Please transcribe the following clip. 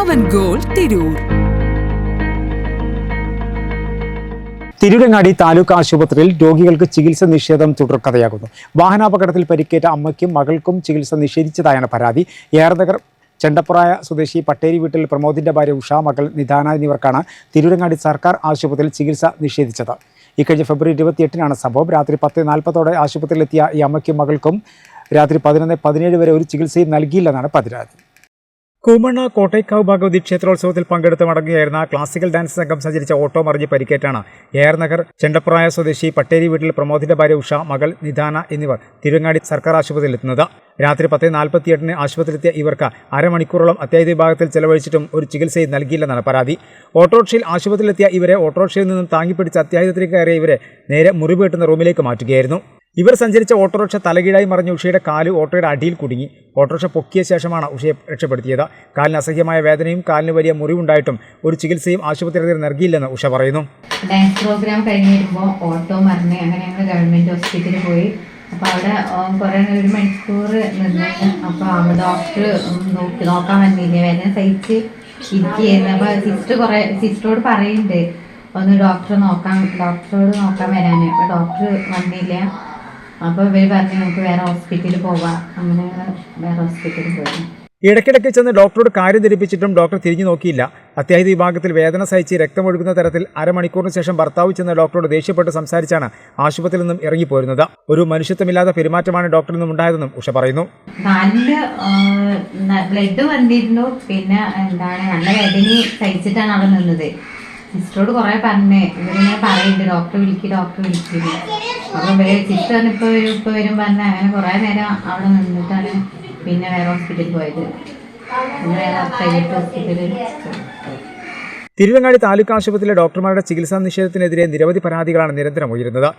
പവൻ goal Tirur. Tirurangadi taluk ആശുപത്രിയിൽ രോഗികൾക്ക് ചികിത്സ നിഷേധം തുടർക്കഥയാകുന്നു. വാഹനാപകടത്തിൽ പരിക്കേറ്റ അമ്മയ്ക്കും മകൾക്കും ചികിത്സ നിഷേധിച്ചതായാണ് പരാതി. ഏറെതകർ ചെണ്ടപ്പുറായ സ്വദേശി പട്ടേരി വീട്ടിൽ പ്രമോദിന്റെ ഭാര്യ ഉഷ മകൾ നിദാന എന്നിവർക്കാണ് തിരൂരങ്ങാടി സർക്കാർ ആശുപത്രിയിൽ ചികിത്സ നിഷേധിച്ചത്. ഇക്കഴിഞ്ഞ ഫെബ്രുവരി ഇരുപത്തിയെട്ടിനാണ് സംഭവം. രാത്രി പത്ത് നാൽപ്പതോടെ ആശുപത്രിയിലെത്തിയ ഈ അമ്മയ്ക്കും മകൾക്കും രാത്രി പതിനൊന്ന് പതിനേഴ് വരെ ഒരു ചികിത്സയും നൽകിയില്ലെന്നാണ് പരാതി. കൂമണ്ണ കോട്ടയ്ക്കാവ് ഭഗവതി ക്ഷേത്രോത്സവത്തിൽ പങ്കെടുത്ത് മടങ്ങുകയായിരുന്ന ക്ലാസിക്കൽ ഡാൻസ് സംഘം സഞ്ചരിച്ച ഓട്ടോ മറിഞ്ഞ് പരിക്കേറ്റാണ്. ഏർനഗർ ചെണ്ടപ്രായ സ്വദേശി പട്ടേരി വീട്ടിൽ പ്രമോദിന്റെ ഭാര്യ ഉഷ മകൾ നിദാന എന്നിവർ തിരുവങ്ങാടി സർക്കാർ ആശുപത്രിയിൽ എത്തുന്നത് രാത്രി പത്ത് നാൽപ്പത്തിയെട്ടിന് ആശുപത്രിയിലെത്തിയ ഇവർക്ക് അരമണിക്കൂറോളം അത്യാഹിത വിഭാഗത്തിൽ ചെലവഴിച്ചിട്ടും ഒരു ചികിത്സയും നൽകിയില്ലെന്നാണ് പരാതി. ഓട്ടോറിക്ഷയിൽ ആശുപത്രിയിലെത്തിയ ഇവരെ ഓട്ടോറിക്ഷയിൽ നിന്നും താങ്ങിപ്പിടിച്ച് അത്യാഹിതത്തിലേക്ക് കയറിയ ഇവരെ നേരെ മുറിവ് കിട്ടുന്ന റൂമിലേക്ക് മാറ്റുകയായിരുന്നു. ഇവർ സഞ്ചരിച്ച ഓട്ടോറിക്ഷ തലകീഴായി മറിഞ്ഞ ഉഷയുടെ കാൽ ഓട്ടോയുടെ അടിയിൽ കുടുങ്ങി. ഓട്ടോറിക്ഷ പൊക്കിയ ശേഷമാണ് ഉഷയെ രക്ഷപ്പെടുത്തിയത്. കാലിന് അസഹ്യമായ വേദനയും കാലിന് വലിയ മുറിവുണ്ടായിട്ടും ഒരു ചികിത്സയും ആശുപത്രി അധികൃതർ നൽകിയില്ലെന്ന് ഉഷ പറയുന്നു. ഡാൻസ് പ്രോഗ്രാം കഴിഞ്ഞ് വരുമ്പോൾ ഓട്ടോ മറിഞ്ഞ് അങ്ങനെ ഞങ്ങൾ ഗവൺമെന്റ് ഹോസ്പിറ്റലിൽ പോയി. അപ്പോൾ അവിടെ കുറേ ഒരു മണിക്കൂർ നിന്ന്. അപ്പോൾ ഡോക്ടർ നോക്കി നോക്കാൻ വന്നില്ല? വേദന സഹിച്ച് ഇരിക്കുകയായിരുന്നു. അപ്പോൾ സിസ്റ്റർ കുറേ സിസ്റ്ററോട് പറയുന്നുണ്ട് ഒന്ന് ഡോക്ടറെ നോക്കാൻ ഡോക്ടറോട് നോക്കാൻ വരാൻ അപ്പോൾ ഡോക്ടർ വന്നില്ല. അപ്പോൾ ഇവർ പറഞ്ഞു നമുക്ക് വേറെ ഹോസ്പിറ്റലിൽ പോവാം. അങ്ങനെ വേറെ ഹോസ്പിറ്റലിൽ പോയി. ഇടയ്ക്കിടയ്ക്ക് ചെന്ന് ഡോക്ടറോട് കാര്യം ധരിപ്പിച്ചിട്ടും ഡോക്ടർ തിരിഞ്ഞു നോക്കിയില്ല. അത്യാഹിത വിഭാഗത്തിൽ വേദന സഹിച്ച് രക്തമൊഴുകുന്ന തരത്തിൽ അരമണിക്കൂറിന് ശേഷം ഭർത്താവ് ചെന്ന ഡോക്ടറോട് ദേഷ്യപ്പെട്ട് സംസാരിച്ചാണ് ആശുപത്രിയിൽ നിന്നും ഇറങ്ങിപ്പോരുന്നത് ഒരു മനുഷ്യത്വമില്ലാത്ത പെരുമാറ്റമാണ് ഡോക്ടറിൽ നിന്നും ഉണ്ടായതെന്നും ഉഷ പറയുന്നു. ബ്ലഡ് വന്നിരുന്നു. പിന്നെ എന്താണ് നല്ല വേദന സഹിച്ചിട്ടാണ് അവിടെ നിന്നത്. സിസ്റ്ററോട് കുറെ പറഞ്ഞേ. ഇവരിങ്ങനെ പറയുന്നുണ്ട് ഡോക്ടർ വിളിക്ക് ഡോക്ടർ വിളിക്ക്. അപ്പോൾ ഇവർ സിസ്റ്റർ ഇപ്പൊ വരും ഇപ്പൊ വരും പറഞ്ഞ അങ്ങനെ കുറെ നേരം അവിടെ നിന്നിട്ടാണ് പിന്നെ വേറെ ഹോസ്പിറ്റലിൽ പോയത്. തിരുവങ്ങാടി താലൂക്ക് ആശുപത്രിയിലെ ഡോക്ടർമാരുടെ ചികിത്സാ നിഷേധത്തിനെതിരെ നിരവധി പരാതികളാണ് നിരന്തരം ഉയരുന്നത്.